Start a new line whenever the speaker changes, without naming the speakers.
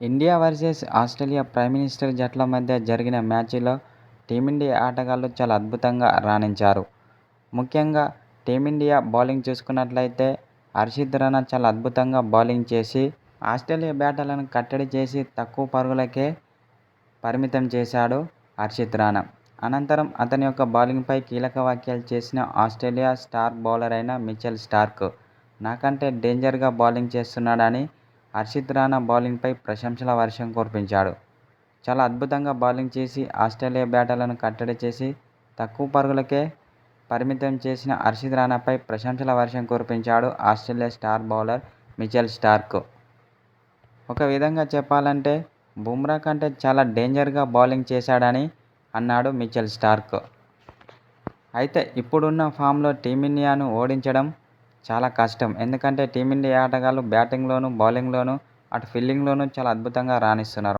India versus Australia prime minister జట్ల మధ్య జరిగిన మ్యాచ్లో టీమిండియా ఆటగాళ్ళు చాలా అద్భుతంగా రాణించారు. ముఖ్యంగా టీమిండియా బౌలింగ్ చూసుకున్నట్లయితే హర్షిద్ రాణా చాలా అద్భుతంగా బౌలింగ్ చేసి ఆస్ట్రేలియా బ్యాటర్లను కట్టడి చేసి తక్కువ పరుగులకే పరిమితం చేశాడు హర్షిత్ రాణా. అనంతరం అతని యొక్క బౌలింగ్పై కీలక వ్యాఖ్యలు చేసిన ఆస్ట్రేలియా స్టార్ బౌలర్ అయిన మిచెల్ స్టార్క్ నాకంటే డేంజర్గా బౌలింగ్ చేస్తున్నాడని హర్షిత్ రాణా బౌలింగ్పై ప్రశంసల వర్షం కురిపించాడు. చాలా అద్భుతంగా బౌలింగ్ చేసి ఆస్ట్రేలియా బ్యాటర్లను కట్టడి చేసి తక్కువ పరుగులకే పరిమితం చేసిన హర్షిత్ రాణాపై ప్రశంసల వర్షం కురిపించాడు Australia star bowler Mitchell Starc. ఒక విధంగా చెప్పాలంటే బుమ్రా కంటే చాలా డేంజర్గా బౌలింగ్ చేశాడని అన్నాడు మిచెల్ స్టార్క్. అయితే ఇప్పుడున్న ఫామ్లో టీమిండియాను ఓడించడం చాలా కష్టం. ఎందుకంటే టీమిండియా ఆటగాళ్ళు బ్యాటింగ్లోనూ, బౌలింగ్లోనూ, అటు ఫీల్డింగ్లోనూ చాలా అద్భుతంగా రాణిస్తున్నారు.